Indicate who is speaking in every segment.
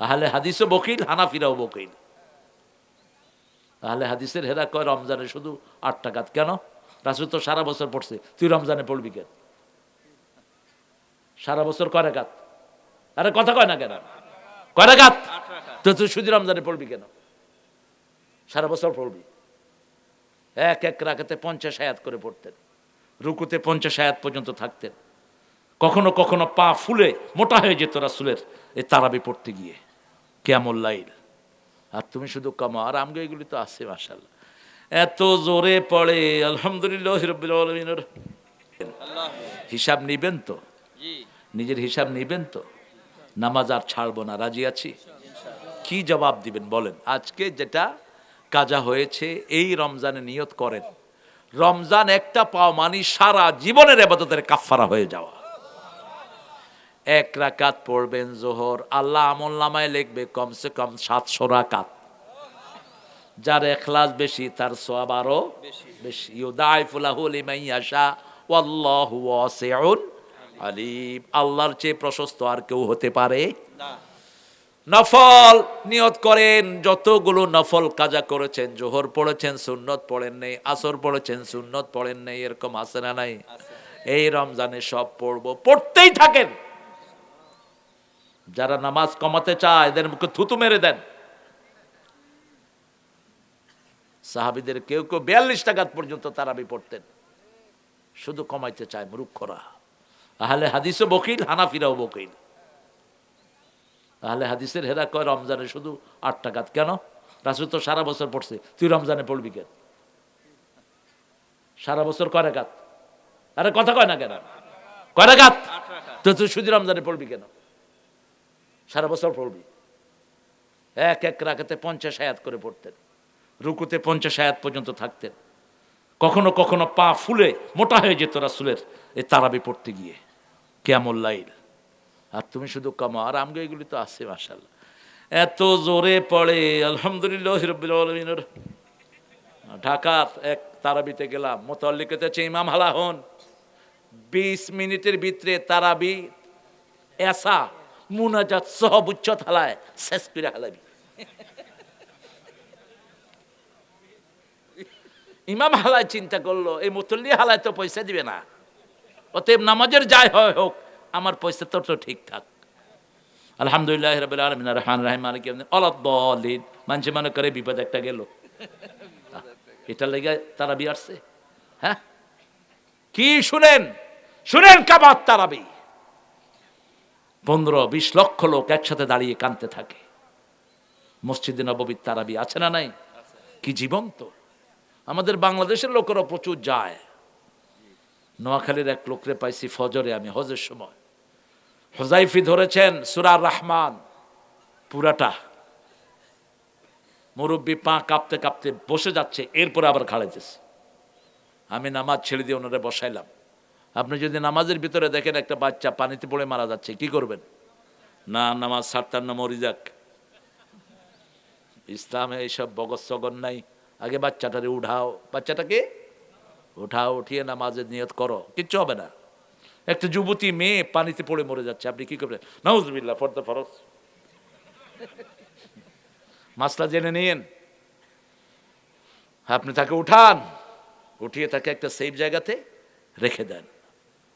Speaker 1: আহলে হাদিসও বকিল, হানাফিরাও বকিল। আহলে হাদিসের হেরা কয়, রমজানে শুধু আট টাকাত কেন? রাসুল তো সারা বছর পড়ছে, তুই রমজানে পড়বি কেন? সারা বছর কয় রাকাত? আরে কথা কয় না কেন? কয় রাকাত? তো তুই শুধু রমজানে পড়বি কেন? সারা বছর পড়বি। এক এক রাখাতে পঞ্চাশ আয়াত করে পড়তেন। রুকুতে পঞ্চাশ আয়াত পর্যন্ত থাকতেন। কখনো কখনো পা ফুলে, মোটা হয়ে যেত রাসুলের এই তারাবি পড়তে গিয়ে। লাইল। আর তুমি শুধু কামা আর আমগো এগুলি তো আছে মাসাল্লাহ এত জোরে পড়ে আলহামদুলিল্লাহ আলমিনের হিসাব নিবেন তো? নিজের হিসাব নিবেন তো? নামাজ আর ছাড়বো না রাজি আছি? কি জবাব দিবেন বলেন। আজকে যেটা কাজা হয়েছে এই রমজানে নিয়ত করেন। রমজান একটা পাও মানি সারা জীবনের এবাদতের কাফারা হয়ে যাওয়া। এক রাকাত পড়বেন জোহর। আল্লাহ আমল নামায় লিখবে কমসে কম সাতশো রাকাত। যার এখলাস বেশি তার সোয়াব আরও বেশি। ইউদাইফুলাহু লিমান ইয়াশা ওয়াল্লাহু ওয়াসিউন আলিম। আল্লাহর চেয়ে প্রশস্ত আর কেউ হতে পারে নফল নিয়ত করেন। যতগুলো নফল কাজা করেছেন জোহর পড়েছেন সুন্নত পড়েন নেই আসর পড়েছেন সুন্নত পড়েন নেই এরকম আছে না নাই? এই রমজানে সব পড়ব। পড়তেই থাকেন। যারা নামাজ কমাতে চায়, এদের মুখে থুতু মেরে দেন। সাহাবিদের কেউ কেউ বিয়াল্লিশ টাকাত পর্যন্ত তারাবি পড়তেন। শুধু কমাইতে চায় মূর্খরা। আহলে হাদিসও বকিল, হানাফিরাও বকিল। আহলে হাদিসের হেরা কয়, রমজানে শুধু আট টাকাত কেন? রাসুল তো সারা বছর পড়ছে। তুই রমজানে পড়বি কেন? সারা বছর কয় রাকাত? আরে কথা কয় না কেন? কয় রাকাত? তো তুই শুধু রমজানে পড়বি কেন? সারা বছর পড়বি। এক এক রাখাতে পঞ্চাশ আয়াত করে পড়তেন। রুকুতে পঞ্চাশ আয়াত পর্যন্ত থাকতেন। কখনো কখনো পা ফুলে মোটা হয়ে যেত রাসুলের এই তারাবি পড়তে গিয়ে। কেমন লাইল। আর তুমি শুধু কামা, আর আমগো এগুলি তো আছে মাসাল্লাহ এত জোরে পড়ে, আলহামদুলিল্লাহ ঢাকার এক তারাবিতে গেলাম, মোতাল্লিকেতে চেয়ে ইমাম হালা হন বিশ মিনিটের ভিতরে তারাবি এসা মুনাজাত সহ বুচ্ছত হালায় শেষ করে হালাবি। ইমাম হালায় চিন্তা করল, এই মুতল্লি হালায় তো পয়সা দিবে না। অতএব নামাজের যাই হয় হোক, আমার পয়সা তো তো ঠিকঠাক আলহামদুলিল্লাহ রবিল আলমিন রহমান রাহিম, মালিক অলদ্দিন মানুষ মনে করে বিপদ একটা গেল। এটা লেগে তারা বি আসছে। হ্যাঁ? কি শুনেন? শুনেন কাবাত তারাবি। পনেরো, বিশ লক্ষ লোক একসাথে দাঁড়িয়ে কানতে থাকে। মসজিদে নববীর তারাবি আছে না নাই? কি জীবন্ত। আমাদের বাংলাদেশের লোকেরা প্রচুর যায়। নোয়াখালীর এক লোকরে পাইছি ফজরে আমি, হজের সময়। হোজাইফি ধরেছেন সুরার রহমান, পুরাটা। মুরব্বী পা কাঁপতে কাঁপতে বসে যাচ্ছে, এরপরে আবার খাড়াইতেছে। আমি নামাজ ছেড়ে দিয়ে ওনারে বসাইলাম। আপনি যদি নামাজের ভিতরে দেখেন একটা বাচ্চা পানিতে পড়ে মারা যাচ্ছে, কি করবেন? না, নামাজ সারতার না মরি যাক। ইসলামে এইসব বগস সগন নাই। আগে বাচ্চাটারে উঠাও। বাচ্চাটাকে উঠাও, উঠিয়ে নামাজের নিয়ত করো। কিচ্ছু হবে না। একটা যুবতী মেয়ে পানিতে পড়ে মরে যাচ্ছে। আপনি কি করবেন? নজবিল্লা ফর দ্য ফরজ। মাসলা জেনে নিয়েন। আপনি তাকে উঠান, উঠিয়ে তাকে একটা সেফ জায়গাতে রেখে দেন।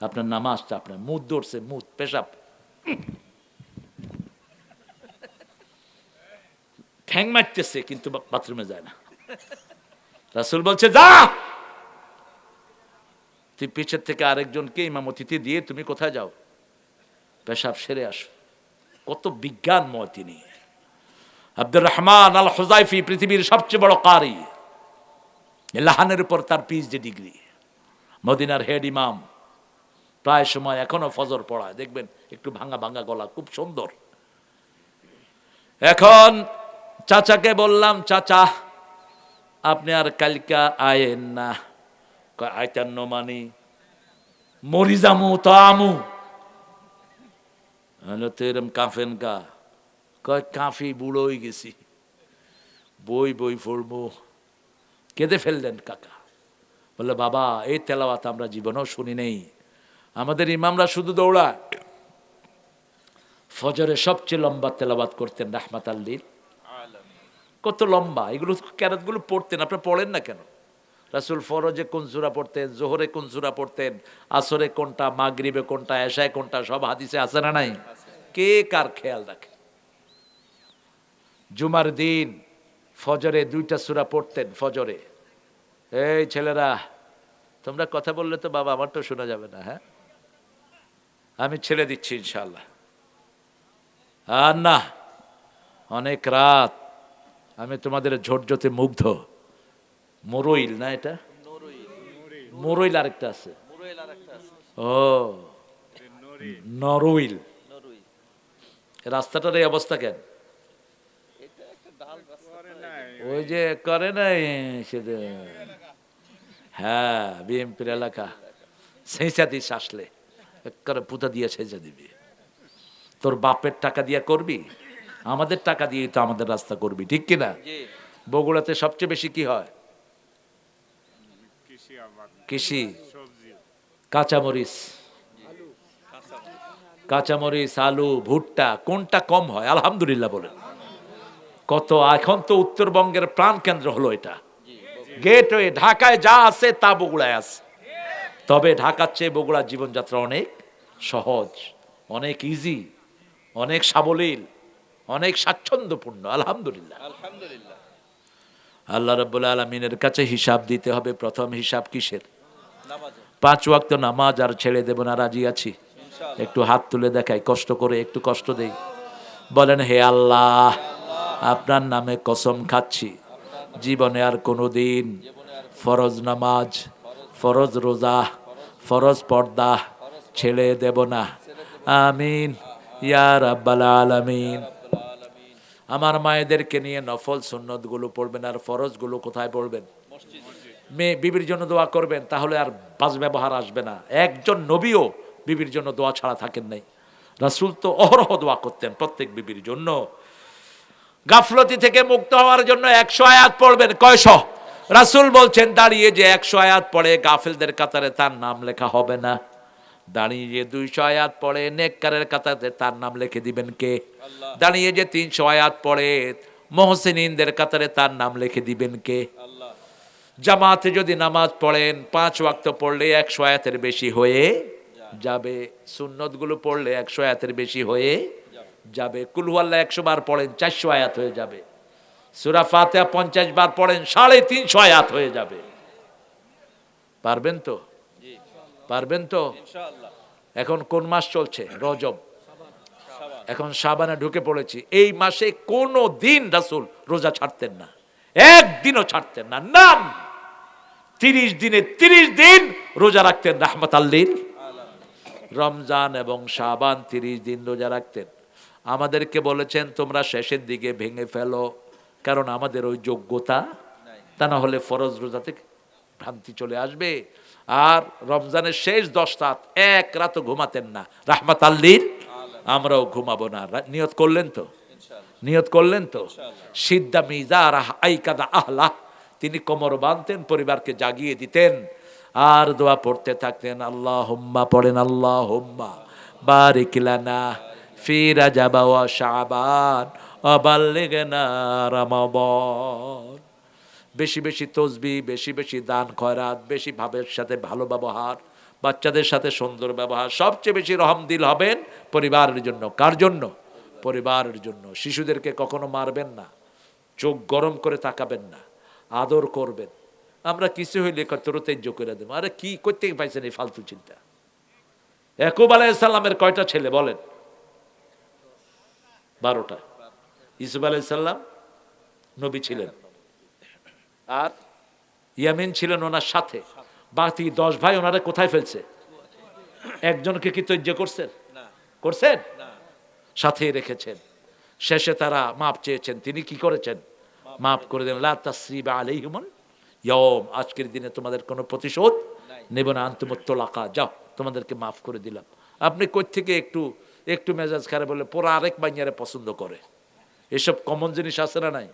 Speaker 1: আপনার নামাজটা, আপনার মুদ দৌড়ছে মুদ পেশাব। ঠ্যাং মারতেছে, কিন্তু বাথরুমে যায় না। রাসুল বলছে, যা! তুই পিছের থেকে আরেকজনকে ইমামতিতে দিয়ে তুমি কোথায় যাও? পেশাব সেরে আসো। কত বিজ্ঞানময় তিনি। আব্দুর রহমান আল হোজাইফি পৃথিবীর সবচেয়ে বড় কারি। লাহানের উপর তার পিএইচডি ডিগ্রি মদিনার হেড ইমাম প্রায় সময় এখনও ফজর পড়ায়। দেখবেন একটু ভাঙা ভাঙা গলা, খুব সুন্দর। এখন চাচাকে বললাম, চাচা, আপনি আর কালকা আয়েন না। কয়, আইতান্ন মানি মরি যামু তো আমু এরম কাফেন কা কয়, কাফি বুড়ো হয়ে গেছি। বই বই পড়ব। কেঁদে ফেললেন কাকা। বললে, বাবা, এই তেলাওয়াত আমরা জীবনেও শুনি নেই। আমাদের ইমামরা শুধু দৌড়ায়। ফজরে সবচেয়ে লম্বা তেলাবাদ করতেন রাহমাত আল্লির কত লম্বা, এগুলো ক্যারাতগুলো পড়তেন আপনি পড়েন না কেন? রাসুল ফরজে কোন সুরা পড়তেন, জোহরে কোন সুরা পড়তেন, আসরে কোনটা, মাগরিবে কোনটা, এশায় কোনটা, সব হাদিসে আছে না নাই? কে কার খেয়াল রাখে? জুমার দিন ফজরে দুইটা সুরা পড়তেন ফজরে। এই ছেলেরা, তোমরা কথা বললে তো বাবা আমার তো শোনা যাবে না হ্যাঁ? আমি ছেড়ে দিচ্ছি ইনশাল্লাহ আর না অনেক রাত। আমি তোমাদের ঝোটঝোতে মুগ্ধ। মরইল না এটা? মরইল আরেকটা আছে। ও, নরইল। রাস্তাটার এই অবস্থা কেন? ওই যে করে নাই সেটা হ্যাঁ বিএমপির এলাকা। সেঁচা দিস আসলে। একবারে পুঁতা দিয়ে সেঁচা দিবি। তোর বাপের টাকা দিয়ে করবি আমাদের টাকা দিয়ে তো আমাদের রাস্তা করবি ঠিক কিনা বগুড়াতে সবচেয়ে বেশি কি হয়?
Speaker 2: কৃষি
Speaker 1: কাঁচামরিচ। কাঁচামরিচ আলু ভুট্টা কোনটা কম হয়? আলহামদুলিল্লাহ বলেন। কত এখন তো উত্তরবঙ্গের প্রাণ কেন্দ্র হলো এটা। গেটওয়ে ঢাকায় যা আছে তা বগুড়ায় আছে। তবে ঢাকার চেয়ে বগুড়ার জীবনযাত্রা অনেক সহজ অনেক ইজি অনেক সাবলীল অনেক স্বাচ্ছন্দ্যপূর্ণ আলহামদুলিল্লাহ।
Speaker 3: আলহামদুলিল্লাহ।
Speaker 1: আল্লাহ রব্বুল আলমিনের কাছে হিসাব দিতে হবে প্রথম হিসাব কিসের?
Speaker 3: নামাজে
Speaker 1: পাঁচ ওয়াক্ত নামাজ আর ছেড়ে দেব না রাজি আছি?
Speaker 3: ইনশাআল্লাহ।
Speaker 1: একটু হাত তুলে দেখাই কষ্ট করে একটু কষ্ট দেই। বলেন হে আল্লাহ আপনার নামে কসম খাচ্ছি। জীবনে আর কোনো দিন ফরজ নামাজ ফরজ রোজা, ফরজ পর্দা ছেড়ে দেব না। আমিন। ইয়া রাব্বাল আলামিন। আমার মায়েদেরকে নিয়ে নফল সুন্নতগুলো পড়বেন আর ফরজগুলো কোথায় পড়বেন? মেয়ে বিবির জন্য দোয়া করবেন, তাহলে আর বাজ ব্যবহার আসবে না। একজন নবীও বিবির জন্য দোয়া ছাড়া থাকেন নাই। রাসূল তো অহরহ দোয়া করতেন প্রত্যেক বিবির জন্য। গাফলতি থেকে মুক্ত হওয়ার জন্য একশো আয়াত পড়বেন। কয়শ? রাসূল বলছেন দাঁড়িয়ে যে একশো আয়াত পড়ে গাফিলদের কাতারে তার নাম লেখা হবে না। দাঁড়িয়ে যে দুইশো আয়াত পড়ে নেককারের কাতারে তার নাম লিখে দিবেন কে? দাঁড়িয়ে যে তিনশো আয়াত পড়ে মহসিনদের কাতারে তার নাম লিখে দিবেন কে? জামাতে যদি নামাজ পড়েন পাঁচ ওয়াক্ত পড়লে একশো আয়াতের বেশি হয়ে যাবে। সুন্নতগুলো পড়লে একশো আয়াতের বেশি হয়ে যাবে। কুলহুয়াল্লাহ একশো বার পড়েন চারশো আয়াত হয়ে যাবে। সুরা ফাতেহা পঞ্চাশ বার পড়েন সাড়ে তিনশো আয়াত হয়ে যাবে। পারবেন তো? পারবেন তো? এখন কোন মাস চলছে? রজব। এখন সাবানে ঢুকে পড়েছি। এই মাসে কোনো দিন রাসুল রোজা ছাড়তেন না। একদিনও ছাড়তেন না। নাম! তিরিশ দিনে তিরিশ দিন রোজা রাখতেন রাহমাত আল্লির রমজান এবং সাবান তিরিশ দিন রোজা রাখতেন। আমাদেরকে বলেছেন তোমরা শেষের দিকে ভেঙে ফেলো। কারণ আমাদের ওই যোগ্যতা তা না হলে ফরজ রোজাতে ভ্রান্তি চলে আসবে। আর রমজানের শেষ দশ রাত এক রাতও ঘুমাতেন না। রাহমাত আল্লির আমরাও ঘুমাবো না। নিয়ত করলেন তো? নিয়ত করলেন তো? সিদ্ধা মিজা রাহ আইকাদা আহলা তিনি কোমর বাঁধতেন পরিবারকে জাগিয়ে দিতেন। আর দোয়া পড়তে থাকতেন আল্লাহ হুম্মা পড়েন আল্লাহ হুম্মা বারিক লানা ফি রাজাবা ওয়া শাবান অবাল্লিগনা রমাদান বেশি বেশি তসবি, বেশি বেশি দান খয়রাত, বেশি ভাবের সাথে ভালো ব্যবহার, বাচ্চাদের সাথে সুন্দর ব্যবহার, সবচেয়ে বেশি রহম দিল হবেন পরিবারের জন্য। কার জন্য? পরিবারের জন্য। শিশুদেরকে কখনো মারবেন না, চোখ গরম করে তাকাবেন না, আদর করবেন। আমরা কিছু হইলে তোর তেজ্য করে দেবো। আরে কি করতে পাইছেন এই ফালতু চিন্তা? একুব আলাইসাল্লামের কয়টা ছেলে বলেন? বারোটা ইসুফ আলাইসাল্লাম নবী ছিলেন। আর ইয়ামিন ছিলেন ওনার সাথে। বাকি দশ ভাই ওনারা কোথায় ফেলছে? একজনকে কি তৈর্য করছেন? করছেন?
Speaker 3: না।
Speaker 1: সাথেই রেখেছেন। শেষে তারা মাপ চেয়েছেন তিনি কি করেছেন? মাফ করে দেন লা তাসরিবা আলাইহিমুন ইয়ম আজকের দিনে তোমাদের কোনো প্রতিশোধ নেব না। আন্তমত্তলাকা যাও তোমাদেরকে মাফ করে দিলাম। আপনি কই থেকে একটু একটু মেজাজ খারাপ বলে পরে আরেক মাইয়ারে পছন্দ করে। এসব কমন জিনিস আছে না নাই?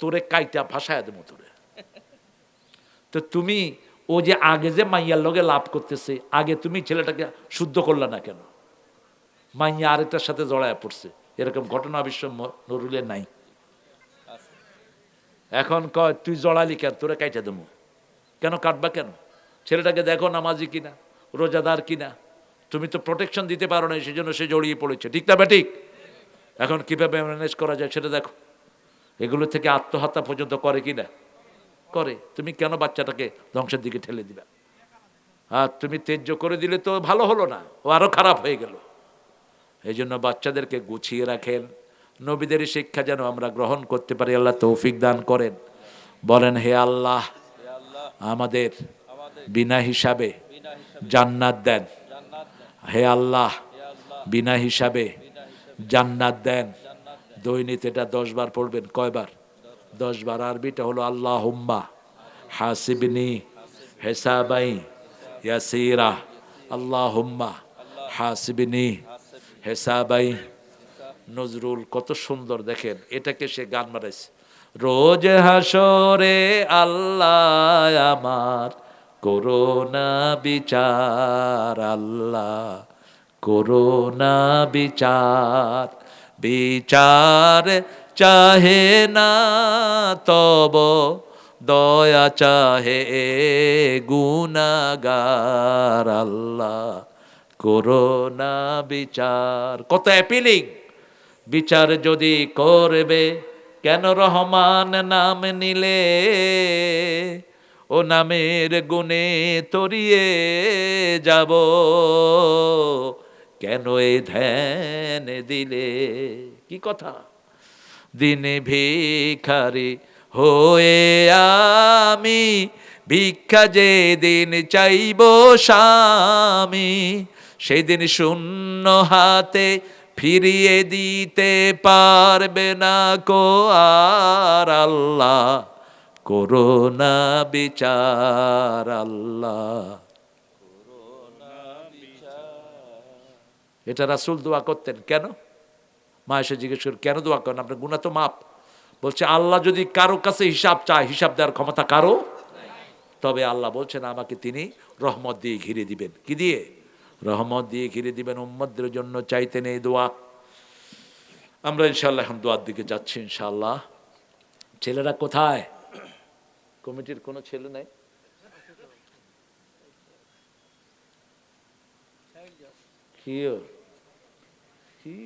Speaker 1: তোরে কাইটা ভাষায় দেবো তোরে। তো তুমি ও যে আগে যে মাইয়ার লগে লাভ করতেছে, আগে তুমি ছেলেটাকে শুদ্ধ করলা না কেন? মাইয়া আরেকটার সাথে জড়ায় পড়ছে। এরকম ঘটনা বিশ্ব নরুলে নাই। এখন কয়, তুই জড়ালি কেন? তোরে কাইটা দেবো। কেন কাটবা কেন? ছেলেটাকে দেখো নামাজি কিনা, রোজাদার কিনা তুমি তো প্রোটেকশন দিতে পারো না সেই জন্য সে জড়িয়ে পড়েছে। ঠিক না ঠিক এখন কীভাবে ম্যানেজ করা যায় সেটা দেখো। এগুলো থেকে আত্মহত্যা পর্যন্ত করে কি না? করে। তুমি কেন বাচ্চাটাকে ধ্বংসের দিকে ঠেলে দিবা? আর তুমি তেজ্য করে দিলে তো ভালো হলো না ও আরও খারাপ হয়ে গেল। এই জন্য বাচ্চাদেরকে গুছিয়ে রাখেন। নবীদের শিক্ষা যেন আমরা গ্রহণ করতে পারি আল্লাহ তৌফিক দান করেন। বলেন হে আল্লাহ আমাদের
Speaker 3: আমাদের
Speaker 1: বিনা হিসাবে জান্নাত দেন। হে আল্লাহ, বিনা হিসাবে জান্নাত দেন। দৈনিক এটা দশ বার পড়বেন কয়বার দশ বার আরবিটা হলো আল্লাহ হুম্মা হাসিবনি হেসাবাই ইয়াসিরা। আল্লাহ হুম্মা হাসিবনি হেসাবাই। নজরুল কত সুন্দর দেখেন, এটাকে সে গান মারাইছে রোজ হাসরে আল্লাহ আমার করোনা বিচার, আল্লাহ, করোনা বিচার। বিচার চাহে না, তব দয়া চাহে গুনাগার আল্লাহ। করোনা বিচার, কত অ্যাপিলিং বিচার যদি করবে, কেন রহমান নাম নিলে? ও নামের গুণে তরিয়ে যাব। কেন এ ধ্যান দিলে? কি কথা? দিনে ভিখারি হয়ে আমি, ভিক্ষা যে দিন চাইব স্বামী, সেদিন শূন্য হাতে ফিরিয়ে দিতে পারবে না কো আর আল্লাহ। করোনা বিচার আল্লাহ। এটা রাসুল দোয়া করতেন কেন? মা এসে জিজ্ঞেস করে, কেন দোয়া করেন? আপনার গুণা তো মাপ বলছে, আল্লাহ যদি কারও কাছে হিসাব চায়, হিসাব দেওয়ার ক্ষমতা কারও? তবে আল্লাহ বলছেন, আমাকে তিনি রহমত দিয়ে ঘিরে দিবেন। কি দিয়ে? রহমত দিয়ে ঘিরে দিবেন উম্মদের জন্য, চাইতেন এই দোয়া। আমরা ইনশাল্লাহ এখন দোয়ার দিকে যাচ্ছি ইনশাল্লাহ ছেলেরা কোথায়? কমিটির কোনো ছেলে নাই। কি